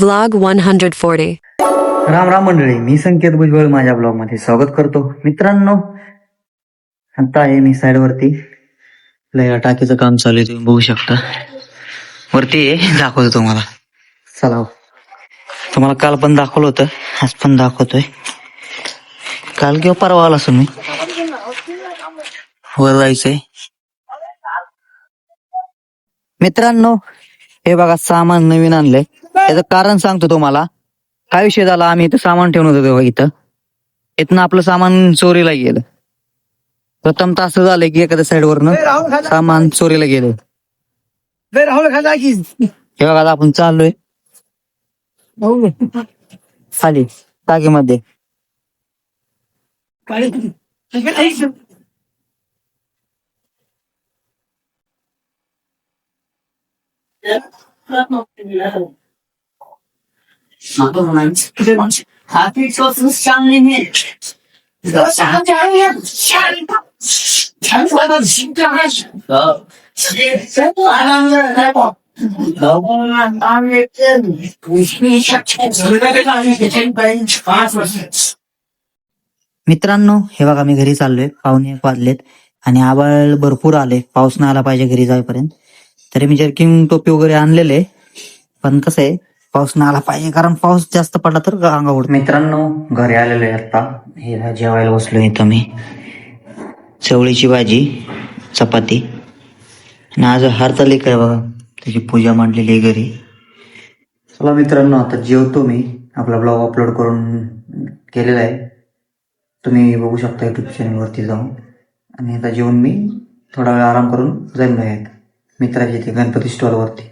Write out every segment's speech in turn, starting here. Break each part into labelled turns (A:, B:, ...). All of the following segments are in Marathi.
A: Vlog one hundred forty
B: Ram Ram मंडळी मी संकेत भुजबळ माझ्या ब्लॉगमध्ये स्वागत करतो. मित्रांनो आता आहे मी साइड वरती लया टाकीचं काम चालू आहे तुम्ही बघू शकता. वरती आहे दाखवतो तुम्हाला. चला हो. तुम्हाला काल पण दाखवलं होतं आज पण दाखवतोय. काल किंवा परवा आला असेल मी. वर जायचंय. मित्रांनो हे बघा सामान नवीन आणलंय. त्याचं कारण सांगतो तुम्हाला. काय विषय झाला? आम्ही इथं सामान ठेवून होतो तेव्हा इथं. इथनं आपलं सामान चोरीला गेलं. प्रथम तर असं झालंय की एखाद्या साईडवरनं सामान चोरीला गेलं. हे बघा आता आपण चाललोय. खाली टाकीमध्ये मित्रांनो हे बघा आम्ही घरी चाललोय. पाहुणे एक वाजलेत आणि आवाळ भरपूर आले. पाऊस नाही आला पाहिजे घरी जाईपर्यंत. तरी मी जर किंग टोपी वगैरे आणलेले. पण कसं आहे पाऊस न आला पाहिजे. कारण पाऊस जास्त पडला तर अंगावर मित्रांनो घरी आलेलो आहे आता. हे जेवायला बसलो इथं मी. चवळीची भाजी चपाती. आणि आज हरतालिक आहे बघा. त्याची पूजा मांडलेली आहे घरी. चला मित्रांनो आता जेवतो मी. आपला ब्लॉग अपलोड करून केलेला आहे. तुम्ही बघू शकता युट्यूब चॅनलवरती जाऊन. आणि आता जेवून मी थोडा वेळ आराम करून जाईन बाहेर. मित्राच्या इथे गणपती स्टॉलवरती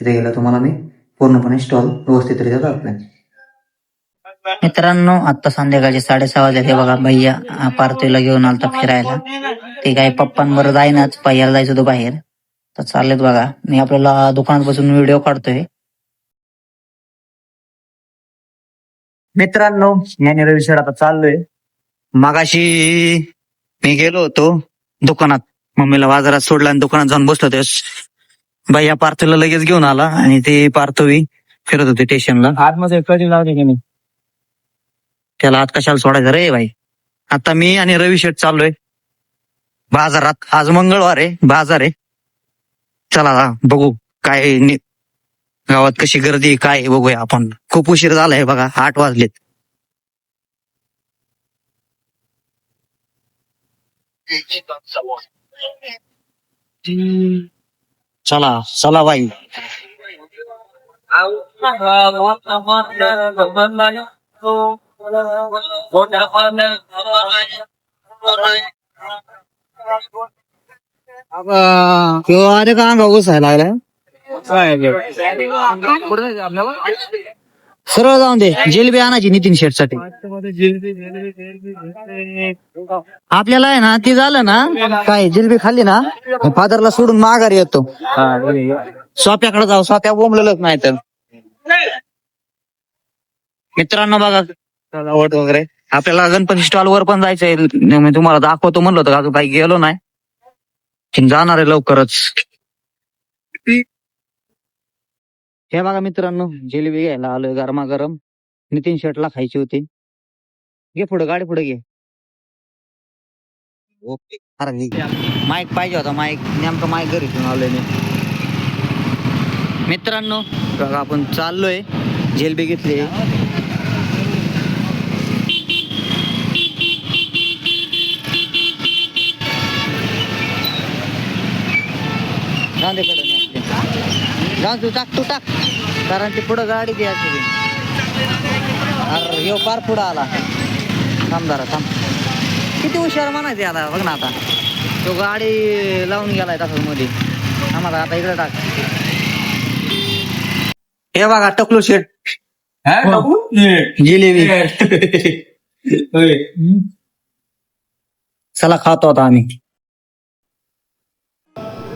B: तिथे गेलं तुम्हाला मी पूर्णपणे स्टॉल व्यवस्थितरित्या दाखवेन मित्रांनो आता संध्याकाळचे साडेसहा वाजले हे बघा भैया पार्थिवला घेऊन आलता फिरायला. ते काय पप्पांवर जाईनाच पहिल्याला जायचं होतं बाहेर. तर चाललेत बघा. मी आपल्याला दुकानात बसून व्हिडिओ काढतोय. मित्रांनो याने रविशेड आता चाललोय. मागाशी मी गेलो होतो दुकानात. मम्मीला बाजारात सोडला आणि दुकानात जाऊन बसलो तेव्हा भैया पार्थला लगेच घेऊन आला आणि ते पार्थवी फिरत होते स्टेशनला
C: आतमध्ये कधी लावली की नाही.
B: त्याला आत कशाला सोडायचं? रे भाई आता मी आणि रवी शेठ चाललोय. बाजारात. आज मंगळवार आहे बाजार आहे. चला हा, बघू काय नि- गावात कशी गर्दी आहे, काय आहे बघूया आपण. खूप उशीर झालाय बघा आठ वाजलेत. चला चला बाई अरे का अंगा घुसायला लागलाय सरळ जाऊन दे. जिलेबी आणायची नितीन शेठसाठी आपल्याला आहे ना ते झालं ना काय जिलेबी खाल्ली ना फादरला सोडून माघारी येतो. सोप्याकडे जाऊ सोप्या बोंबलेलंच नाही तर. मित्रांनो बघा सजावट वगैरे. आपल्याला गणपती स्टॉल वर पण जायचंय. मी तुम्हाला दाखवतो म्हणलं होतं का अजून काही गेलो नाही. जाणार आहे लवकरच. हे बघा मित्रांनो जिलेबी घ्यायला आलोय गरमागरम. नितीन शर्टला खायची होती. घे पुढे गाडी पुढे घे. ओके. माईक पाहिजे होता माईक. नेमका माईक घरी घेऊन आलोय मी. मित्रांनो बघा आपण चाललोय. जिलेबी घेतली. जाऊ दे कडे जाऊ तू टाक तू टाक. कारण ती पुढं गाडी द्यायची अरे यो पार पुढं आला. थांब जरा थांब. किती हुशार म्हणायचे आता बघ ना आता. तो गाडी लावून गेलाय तसं मध्ये. आम्हाला आता इकडे टाक. हे बघा टकलो शेट. जिलेबी. चला खातो आता आम्ही.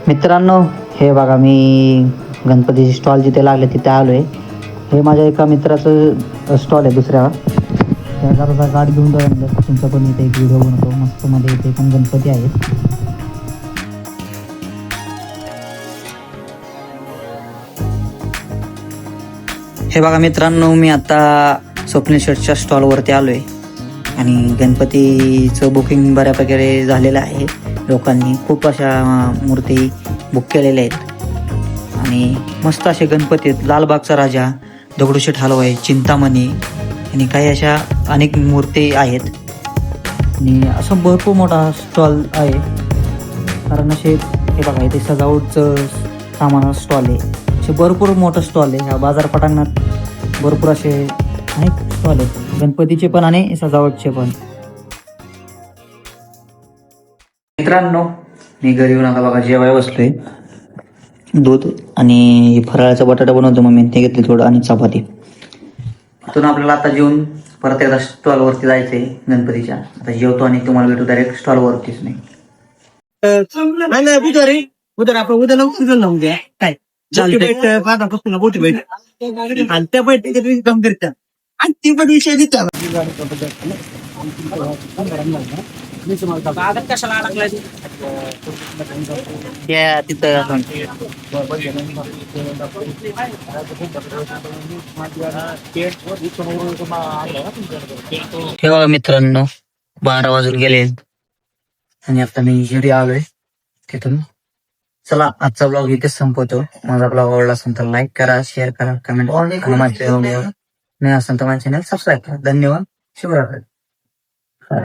B: मित्रांनो हे बघा मी गणपतीची स्टॉल जिथे लागले तिथे आलो आहे हे माझ्या एका मित्राचं स्टॉल आहे दुसऱ्या त्या जरा गाठ घेऊन जाऊ म्हणलं. तुमचा पण इथे एक व्हिडिओ बनवतो. मस्त मध्ये इथे पण गणपती आहेत हे बघा मित्रांनो मी आता स्वप्नील शर्टच्या स्टॉलवरती आहे आणि गणपतीचं बुकिंग बऱ्यापैकी झालेलं आहे. लोकांनी खूप अशा मूर्ती बुक केलेल्या आहेत. आणि मस्त असे गणपती आहेत. लालबागचा राजा दगडूशेठ हलवाई चिंतामणी आणि काही अशा अनेक मूर्ती आहेत. आणि असं भरपूर मोठा स्टॉल आहे. कारण असे हे बघा इथे सजावटचं सामान स्टॉल आहे. असे भरपूर मोठं स्टॉल आहे. ह्या बाजार भरपूर असे अनेक स्टॉल आहेत. गणपतीचे पण आणि सजावटचे पण. मित्रांनो मी घरी येऊन आता बघा जेवाय बसलोय. दूध आणि फराळाचा बटाटा बनवतो मग मी ते घेतले थोडं आणि चपाती. तिथून आपल्याला आता जेवून परत एकदा स्टॉलवरती जायचंय गणपतीच्या. आता जेवतो आणि तुम्हाला भेटू डायरेक्ट स्टॉलवरतीच नाही
A: नाही नाही उद्या आपण उद्या लवकर जाऊन लावून द्या काय मोठी भेट पाहता भेट आणि त्या बैठकीत काम करतात आणि ती पण विषय देतात
B: त्या तिथं ठेवा मित्रांनो बारा वाजून गेले आणि आता मी घरी आलोय तिथून. चला आजचा ब्लॉग इथेच संपवतो. माझा ब्लॉग आवडला असेल तर लाईक करा शेअर करा कमेंट आणि माझ्या नाही असेल तर माझ्या चॅनल सबस्क्राईब करा. धन्यवाद. शुभरात्री. É.